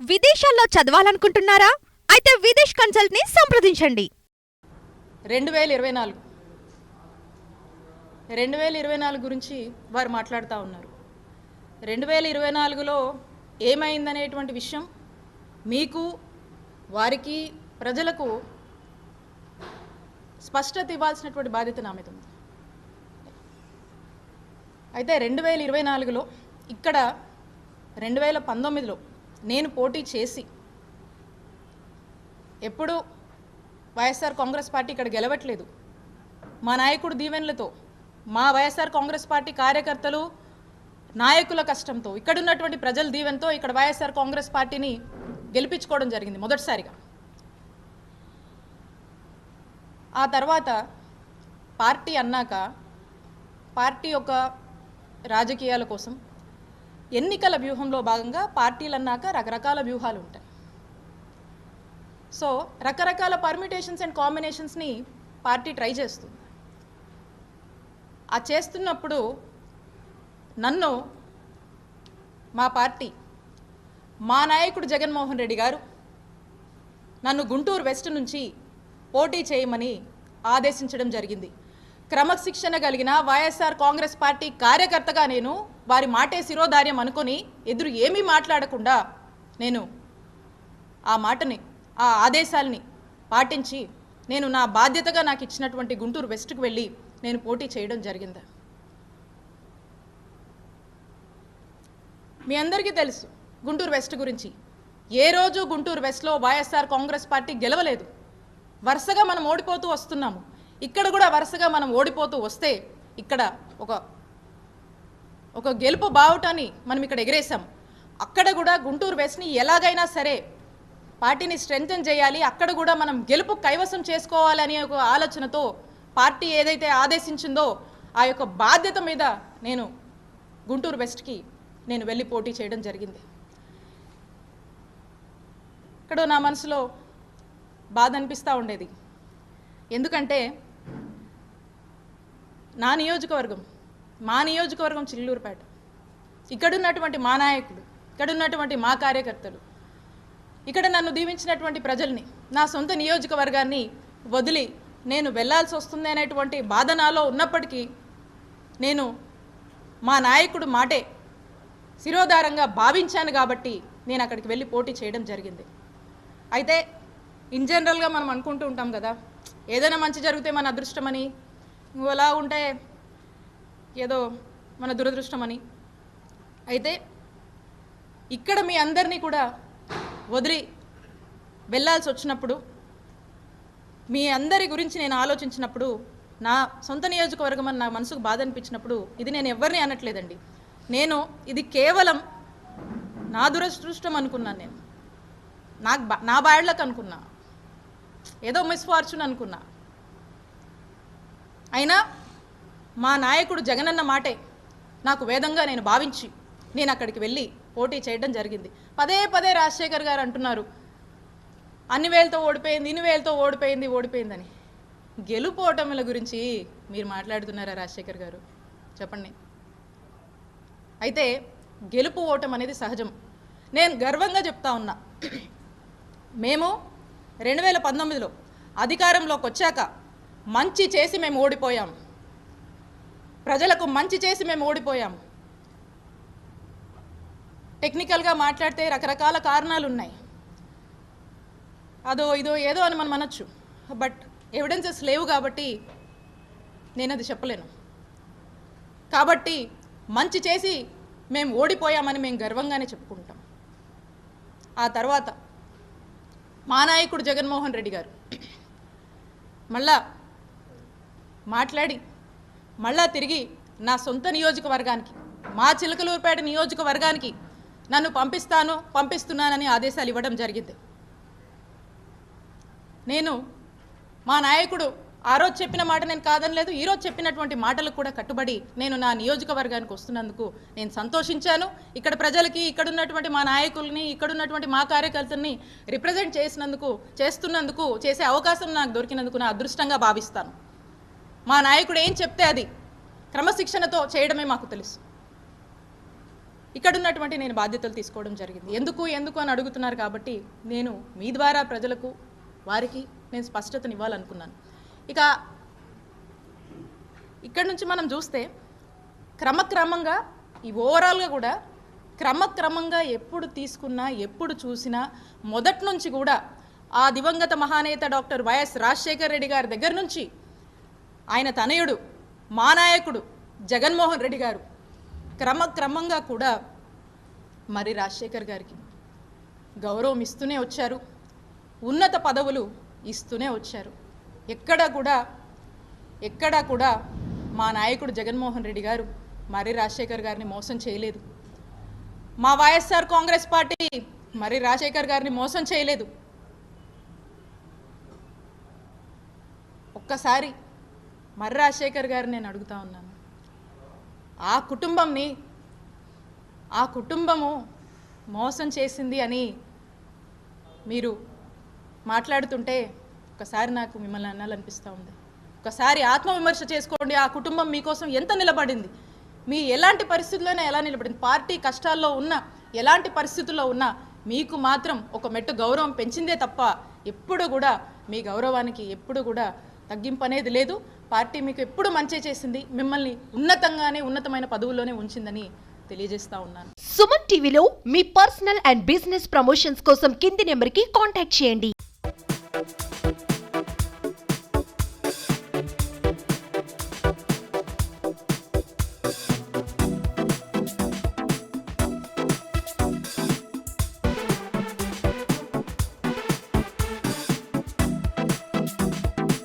విదేశాల్లో చదవాలనుకుంటున్నారా? అయితే విదేశ్ కన్సల్ట్ని సంప్రదించండి. రెండు వేల ఇరవై నాలుగు. రెండు వేల ఇరవై నాలుగు గురించి వారు మాట్లాడుతూ ఉన్నారు. రెండు వేల ఇరవై నాలుగులో ఏమైందనేటువంటి విషయం మీకు వారికి ప్రజలకు స్పష్టత ఇవ్వాల్సినటువంటి బాధ్యత నా మీద ఉంది. అయితే రెండు వేల ఇరవై నాలుగులో ఇక్కడ రెండు వేల పంతొమ్మిదిలో నేను పోటీ చేసి ఎప్పుడూ వైఎస్ఆర్ కాంగ్రెస్ పార్టీ ఇక్కడ గెలవట్లేదు. మా నాయకుడు దీవెనలతో మా వైఎస్ఆర్ కాంగ్రెస్ పార్టీ కార్యకర్తలు నాయకుల కష్టంతో ఇక్కడ ఉన్నటువంటి ప్రజల దీవెనతో ఇక్కడ వైఎస్ఆర్ కాంగ్రెస్ పార్టీని గెలిపించుకోవడం జరిగింది మొదటిసారిగా. ఆ తర్వాత పార్టీ అన్నాక పార్టీ యొక్క రాజకీయాల కోసం ఎన్నికల వ్యూహంలో భాగంగా పార్టీలు అన్నాక రకరకాల వ్యూహాలు ఉంటాయి. సో రకరకాల పర్మిటేషన్స్ అండ్ కాంబినేషన్స్ని పార్టీ ట్రై చేస్తుంది. ఆ చేస్తున్నప్పుడు నన్ను మా పార్టీ మా నాయకుడు జగన్మోహన్ రెడ్డి గారు నన్ను గుంటూరు వెస్ట్ నుంచి పోటీ చేయమని ఆదేశించడం జరిగింది. క్రమశిక్షణ కలిగిన వైఎస్ఆర్ కాంగ్రెస్ పార్టీ కార్యకర్తగా నేను వారి మాటే శిరోధార్యం అనుకొని ఎదురు ఏమీ మాట్లాడకుండా నేను ఆ మాటని ఆ ఆదేశాల్ని పాటించి నేను నా బాధ్యతగా నాకు ఇచ్చినటువంటి గుంటూరు వెస్ట్కి వెళ్ళి నేను పోటీ చేయడం జరిగింది. మీ అందరికీ తెలుసు గుంటూరు వెస్ట్ గురించి. ఏ రోజు గుంటూరు వెస్ట్లో వైఎస్ఆర్ కాంగ్రెస్ పార్టీ గెలవలేదు. వరుసగా మనం ఓడిపోతూ వస్తున్నాము. ఇక్కడ కూడా వరుసగా మనం ఓడిపోతూ వస్తే ఇక్కడ ఒక ఒక గెలుపు బావుటని మనం ఇక్కడ ఎగిరేసాం అక్కడ కూడా గుంటూరు వెస్ట్ని ఎలాగైనా సరే పార్టీని స్ట్రెంగ్తన్ చేయాలి అక్కడ కూడా మనం గెలుపు కైవసం చేసుకోవాలనే ఒక ఆలోచనతో పార్టీ ఏదైతే ఆదేశించిందో ఆ యొక్క బాధ్యత మీద నేను గుంటూరు వెస్ట్కి నేను వెళ్ళి పోటీ చేయడం జరిగింది. ఇక్కడ నా మనసులో బాధ అనిపిస్తూ ఉండేది. ఎందుకంటే నా నియోజకవర్గం మా నియోజకవర్గం చిల్లూరుపేట. ఇక్కడున్నటువంటి మా నాయకుడు ఇక్కడున్నటువంటి మా కార్యకర్తలు ఇక్కడ నన్ను దీవించినటువంటి ప్రజల్ని నా సొంత నియోజకవర్గాన్ని వదిలి నేను వెళ్ళాల్సి వస్తుంది అనేటువంటి బాధ నాలో ఉన్నప్పటికీ నేను మా నాయకుడు మాటే శిరోధారంగా భావించాను కాబట్టి నేను అక్కడికి వెళ్ళి పోటీ చేయడం జరిగింది. అయితే ఇన్ జనరల్గా మనం అనుకుంటూ ఉంటాం కదా ఏదైనా మంచి జరిగితే మన అదృష్టమని ఎలా ఉంటే ఏదో మన దురదృష్టమని. అయితే ఇక్కడ మీ అందరినీ కూడా వదిలి వెళ్ళాల్సి వచ్చినప్పుడు మీ అందరి గురించి నేను ఆలోచించినప్పుడు నా సొంత నియోజకవర్గం అని నా మనసుకు బాధ అనిపించినప్పుడు ఇది నేను ఎవరిని అనట్లేదండి. నేను ఇది కేవలం నా దురదృష్టం అనుకున్నాను నేను. నాకు బా నా బాయళ్ళకు అనుకున్నా. ఏదో మిస్ఫార్చ్యూన్ అనుకున్నా. అయినా మా నాయకుడు జగనన్న మాటే నాకు వేదంగా నేను భావించి నేను అక్కడికి వెళ్ళి పోటీ చేయడం జరిగింది. పదే పదే రాజశేఖర్ గారు అంటున్నారు అన్ని వేలతో ఓడిపోయింది ఇన్ని వేలతో ఓడిపోయింది ఓడిపోయిందని. గెలుపు ఓటముల గురించి మీరు మాట్లాడుతున్నారా రాజశేఖర్ గారు? చెప్పండి. అయితే గెలుపు ఓటం అనేది సహజం. నేను గర్వంగా చెప్తా ఉన్నా. మేము రెండు వేల పంతొమ్మిదిలో అధికారంలోకి వచ్చాక మంచి చేసి మేము ఓడిపోయాం. ప్రజలకు మంచి చేసి మేము ఓడిపోయాము. టెక్నికల్గా మాట్లాడితే రకరకాల కారణాలు ఉన్నాయి అదో ఇదో ఏదో అని మనం అనొచ్చు. బట్ ఎవిడెన్సెస్ లేవు కాబట్టి నేను అది చెప్పలేను. కాబట్టి మంచి చేసి మేము ఓడిపోయామని మేము గర్వంగానే చెప్పుకుంటాం. ఆ తర్వాత మా నాయకుడు జగన్మోహన్ రెడ్డి గారు మళ్ళా మాట్లాడి మళ్ళా తిరిగి నా సొంత నియోజకవర్గానికి మా చిలకలూరుపేట నియోజకవర్గానికి నన్ను పంపిస్తాను పంపిస్తున్నానని ఆదేశాలు ఇవ్వడం జరిగింది. నేను మా నాయకుడు ఆ రోజు చెప్పిన మాట నేను కాదనలేదు ఈరోజు చెప్పినటువంటి మాటలకు కూడా కట్టుబడి నేను నా నియోజకవర్గానికి వస్తున్నందుకు నేను సంతోషించాను. ఇక్కడ ప్రజలకి ఇక్కడ ఉన్నటువంటి మా నాయకుల్ని ఇక్కడ ఉన్నటువంటి మా కార్యకర్తల్ని రిప్రజెంట్ చేసినందుకు చేస్తున్నందుకు చేసే అవకాశం నాకు దొరికినందుకు నా అదృష్టంగా భావిస్తాను. మా నాయకుడు ఏం చెప్తే అది క్రమశిక్షణతో చేయడమే మాకు తెలుసు. ఇక్కడ ఉన్నటువంటి నేను బాధ్యతలు తీసుకోవడం జరిగింది. ఎందుకు ఎందుకు అని అడుగుతున్నారు కాబట్టి నేను మీ ద్వారా ప్రజలకు వారికి నేను స్పష్టతనివ్వాలనుకున్నాను. ఇక ఇక్కడ నుంచి మనం చూస్తే క్రమక్రమంగా ఈ ఓవరాల్గా కూడా క్రమక్రమంగా ఎప్పుడు తీసుకున్నా ఎప్పుడు చూసినా మొదటి నుంచి కూడా ఆ దివంగత మహానేత డాక్టర్ వైఎస్ రాజశేఖర్ రెడ్డి గారి దగ్గర నుంచి ఆయన తనయుడు మా నాయకుడు జగన్మోహన్ రెడ్డి గారు క్రమక్రమంగా కూడా మరి రాజశేఖర్ గారికి గౌరవం ఇస్తూనే వచ్చారు ఉన్నత పదవులు ఇస్తూనే వచ్చారు. ఎక్కడ కూడా ఎక్కడా కూడా మా నాయకుడు జగన్మోహన్ రెడ్డి గారు మరి రాజశేఖర్ గారిని మోసం చేయలేదు. మా వైఎస్ఆర్ కాంగ్రెస్ పార్టీ మరి రాజశేఖర్ గారిని మోసం చేయలేదు. ఒక్కసారి మర్రి రాజశేఖర్ గారు నేను అడుగుతా ఉన్నాను. ఆ కుటుంబంని ఆ కుటుంబము మోసం చేసింది అని మీరు మాట్లాడుతుంటే ఒకసారి నాకు మిమ్మల్ని అనాలనిపిస్తూ ఉంది. ఒకసారి ఆత్మవిమర్శ చేసుకోండి ఆ కుటుంబం మీకోసం ఎంత నిలబడింది? మీ ఎలాంటి పరిస్థితుల్లోనే ఎలా నిలబడింది? పార్టీ కష్టాల్లో ఉన్నా ఎలాంటి పరిస్థితుల్లో ఉన్నా మీకు మాత్రం ఒక మెట్టు గౌరవం పెంచిందే తప్ప ఎప్పుడు కూడా మీ గౌరవానికి ఎప్పుడు కూడా తగ్గింపు అనేది లేదు. పార్టీ మీకు ఎప్పుడు మంచి చేసింది మిమ్మల్ని ఉన్నతంగానే ఉన్నతమైన పదవుల్లోనే ఉంచిందని తెలియజేస్తా ఉన్నాను. సుమన్ టీవీలో మీ పర్సనల్ అండ్ బిజినెస్ ప్రమోషన్స్ కోసం కింది నెంబర్కి కాంటాక్ట్ చేయండి.